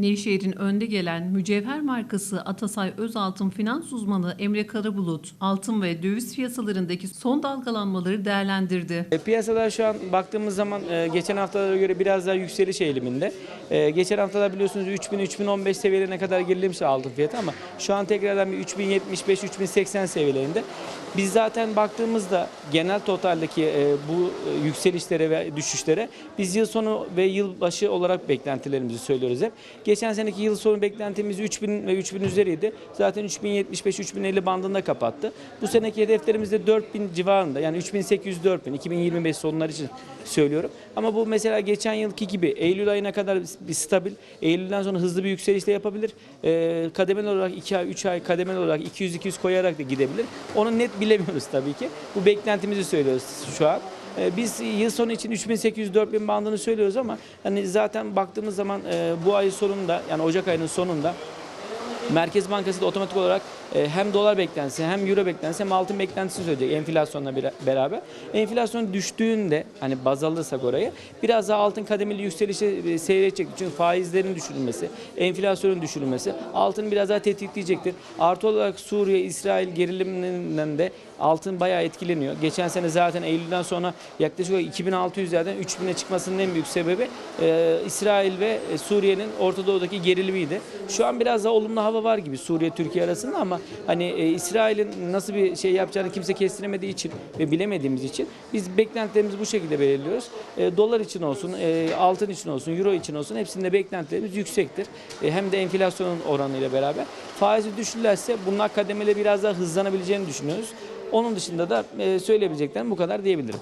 Nevşehir'in önde gelen mücevher markası Atasay Özaltın finans uzmanı Emre Karabulut, altın ve döviz piyasalarındaki son dalgalanmaları değerlendirdi. E, Piyasalar şu an baktığımız zaman e, geçen haftalara göre biraz daha yükseliş eğiliminde. E, Geçen haftalar biliyorsunuz 3000-3015 seviyelerine kadar gerilemiş altın fiyatı ama şu an tekrardan bir 3075-3080 seviyelerinde. Biz zaten baktığımızda genel totaldeki bu yükselişlere ve düşüşlere biz yıl sonu ve yıl başı olarak beklentilerimizi söylüyoruz hep. Geçen seneki yıl sonu beklentimiz 3000 ve 3000 üzeriydi. Zaten 3075-3050 bandında kapattı. Bu seneki hedeflerimiz de 4000 civarında. Yani 3800-4000 2025 sonları için söylüyorum. Ama bu mesela geçen yılki gibi Eylül ayına kadar bir stabil, Eylül'den sonra hızlı bir yükseliş de yapabilir. Ee, kademeli olarak 2 ay, 3 ay kademeli olarak 200-200 koyarak da gidebilir. Onu net bilemiyoruz tabii ki. Bu beklentimizi söylüyoruz şu an. Ee, Biz yıl sonu için 3800-4000 bandını söylüyoruz ama hani zaten baktığımız zaman e, bu ay sonunda yani Ocak ayının sonunda Merkez Bankası da otomatik olarak e, hem dolar beklentisi hem euro beklentisi hem altın beklentisini söyleyecek enflasyonla beraber. Enflasyon düştüğünde hani baz alırsak orayı biraz daha altın kademeli yükselişe e, seyredecek. Çünkü faizlerin düşürülmesi, enflasyonun düşürülmesi altını biraz daha tetikleyecektir. Artı olarak Suriye, İsrail geriliminden de altın bayağı etkileniyor. Geçen sene zaten Eylül'den sonra yaklaşık olarak 2600'lerden 3000'e çıkmasının en büyük sebebi e, İsrail ve e, Suriye'nin Orta Doğu'daki gerilimiydi. Şu an biraz daha olumlu hava var gibi Suriye-Türkiye arasında ama hani e, İsrail'in nasıl bir şey yapacağını kimse kestiremediği için ve bilemediğimiz için biz beklentilerimizi bu şekilde belirliyoruz. E, dolar için olsun, e, altın için olsun, euro için olsun hepsinde beklentilerimiz yüksektir. E, hem de enflasyonun oranıyla beraber. Faizi düşürürlerse bunlar kademeli biraz daha hızlanabileceğini düşünüyoruz. Onun dışında da e, söyleyebileceklerim bu kadar diyebilirim.